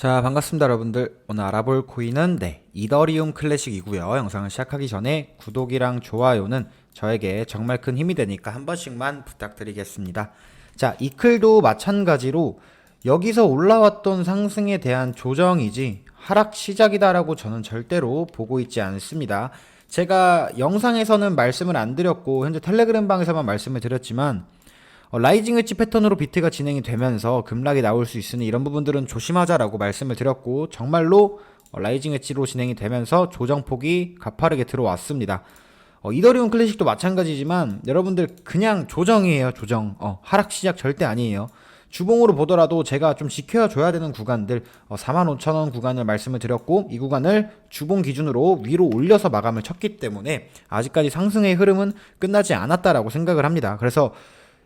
자, 반갑습니다, 여러분들. 오늘 알아볼 코인은 네, 이더리움 클래식이고요. 영상을 시작하기 전에 구독이랑 좋아요는 저에게 정말 큰 힘이 되니까 한 번씩만 부탁드리겠습니다. 자, 이클도 마찬가지로 여기서 올라왔던 상승에 대한 조정이지 하락 시작이다라고 저는 절대로 보고 있지 않습니다. 제가 영상에서는 말씀을 안 드렸고 현재 텔레그램 방에서만 말씀을 드렸지만 어, 라이징 웨지 패턴으로 비트가 진행이 되면서 급락이 나올 수 있으니 이런 부분들은 조심하자라고 말씀을 드렸고 정말로 어, 라이징 웨지로 진행이 되면서 조정폭이 가파르게 들어왔습니다. 어, 이더리움 클래식도 마찬가지지만 여러분들 그냥 조정이에요 조정. 어, 하락 시작 절대 아니에요. 주봉으로 보더라도 제가 좀 지켜줘야 되는 구간들 어, 45,000원 구간을 말씀을 드렸고 이 구간을 주봉 기준으로 위로 올려서 마감을 쳤기 때문에 아직까지 상승의 흐름은 끝나지 않았다라고 생각을 합니다. 그래서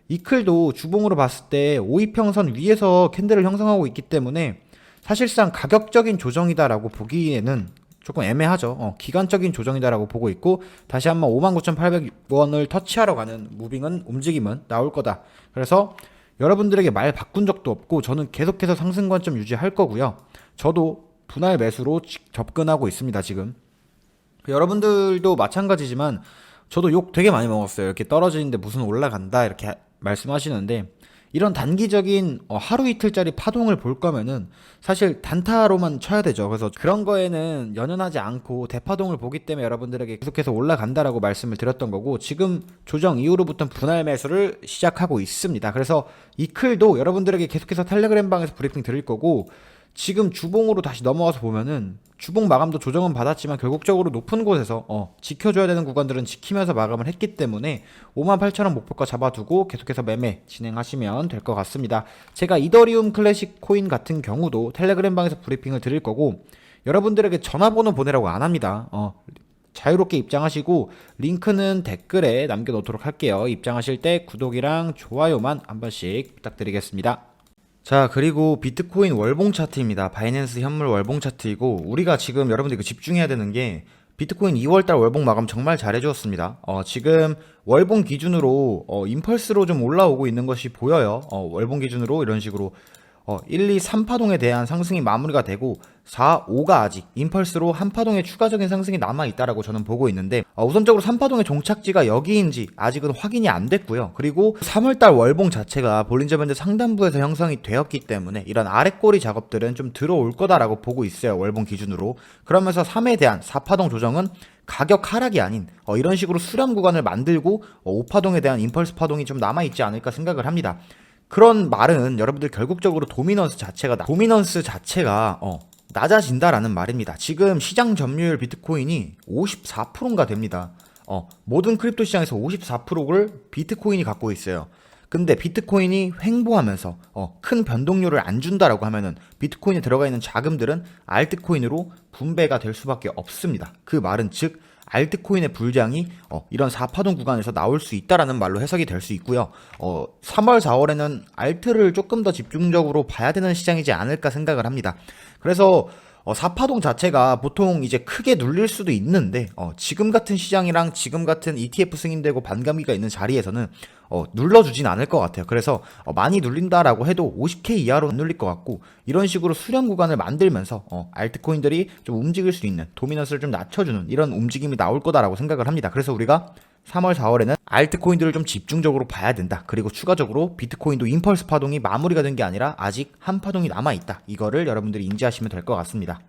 이클도 주봉으로 봤을 때 5이평선 위에서 캔들을 형성하고 있기 때문에 사실상 가격적인 조정이다라고 보기에는 조금 애매하죠. 어, 기간적인 조정이다라고 보고 있고 다시 한번 59,800원을 터치하러 가는 무빙은 움직임은 나올 거다. 그래서 여러분들에게 말 바꾼 적도 없고 저는 계속해서 상승 관점 유지할 거고요. 저도 분할 매수로 지- 접근하고 있습니다. 지금 여러분들도 마찬가지지만 저도 욕 되게 많이 먹었어요. 이렇게 떨어지는데 무슨 올라간다 이렇게 하- 말씀하시는데 이런 단기적인 어, 하루 이틀짜리 파동을 볼 거면은 사실 단타로만 쳐야 되죠. 그래서 그런 거에는 연연하지 않고 대파동을 보기 때문에 여러분들에게 계속해서 올라간다라고 말씀을 드렸던 거고 지금 조정 이후로부터 분할 매수를 시작하고 있습니다. 그래서 이클도 여러분들에게 계속해서 텔레그램 방에서 브리핑 드릴 거고 지금 주봉으로 다시 넘어가서 보면은 주봉 마감도 조정은 받았지만 결국적으로 높은 곳에서 어, 지켜줘야 되는 구간들은 지키면서 마감을 했기 때문에 58,000원 목표가 잡아두고 계속해서 매매 진행하시면 될 것 같습니다. 제가 이더리움 클래식 코인 같은 경우도 텔레그램 방에서 브리핑을 드릴 거고 여러분들에게 전화번호 보내라고 안 합니다. 어, 자유롭게 입장하시고 링크는 댓글에 남겨놓도록 할게요. 입장하실 때 구독이랑 좋아요만 한 번씩 부탁드리겠습니다. 자, 그리고 비트코인 월봉 차트입니다. 바이낸스 현물 월봉 차트이고, 우리가 지금 여러분들 그 집중해야 되는 게, 비트코인 2월달 월봉 마감 정말 잘해주었습니다. 어, 지금 월봉 기준으로, 어, 임펄스로 좀 올라오고 있는 것이 보여요. 어, 월봉 기준으로 이런 식으로. 어, 1, 2, 3파동에 대한 상승이 마무리가 되고 4, 5가 아직 임펄스로 한 파동의 추가적인 상승이 남아 있다라고 저는 보고 있는데 어, 우선적으로 3파동의 종착지가 여기인지 아직은 확인이 안 됐고요. 그리고 3월달 월봉 자체가 볼린저 밴드 상단부에서 형성이 되었기 때문에 이런 아랫꼬리 작업들은 좀 들어올 거다라고 보고 있어요. 월봉 기준으로. 그러면서 3에 대한 4파동 조정은 가격 하락이 아닌 어, 이런 식으로 수렴 구간을 만들고 어, 5파동에 대한 임펄스 파동이 좀 남아 있지 않을까 생각을 합니다. 그런 말은 여러분들 결국적으로 도미넌스 자체가 나- 도미넌스 자체가 어, 낮아진다라는 말입니다. 지금 시장 점유율 비트코인이 54%인가 됩니다. 어, 모든 크립토 시장에서 54%를 비트코인이 갖고 있어요. 근데 비트코인이 횡보하면서 어, 큰 변동률을 안 준다라고 하면은 비트코인에 들어가 있는 자금들은 알트코인으로 분배가 될 수밖에 없습니다. 그 말은 즉 알트코인의 불장이 어, 이런 4파동 구간에서 나올 수 있다라는 말로 해석이 될 수 있고요. 어, 3월, 4월에는 알트를 조금 더 집중적으로 봐야 되는 시장이지 않을까 생각을 합니다. 그래서 어, 4파동 자체가 보통 이제 크게 눌릴 수도 있는데 어, 지금 같은 시장이랑 지금 같은 ETF 승인되고 반감기가 있는 자리에서는 어, 눌러주진 않을 것 같아요. 그래서 어, 많이 눌린다라고 해도 50K 이하로 안 눌릴 것 같고 이런 식으로 수렴 구간을 만들면서 어, 알트코인들이 좀 움직일 수 있는 도미넌스를 좀 낮춰주는 이런 움직임이 나올 거다라고 생각을 합니다. 그래서 우리가 3월, 4월에는 알트코인들을 좀 집중적으로 봐야 된다. 그리고 추가적으로 비트코인도 임펄스 파동이 마무리가 된 게 아니라 아직 한 파동이 남아 있다. 이거를 여러분들이 인지하시면 될 것 같습니다.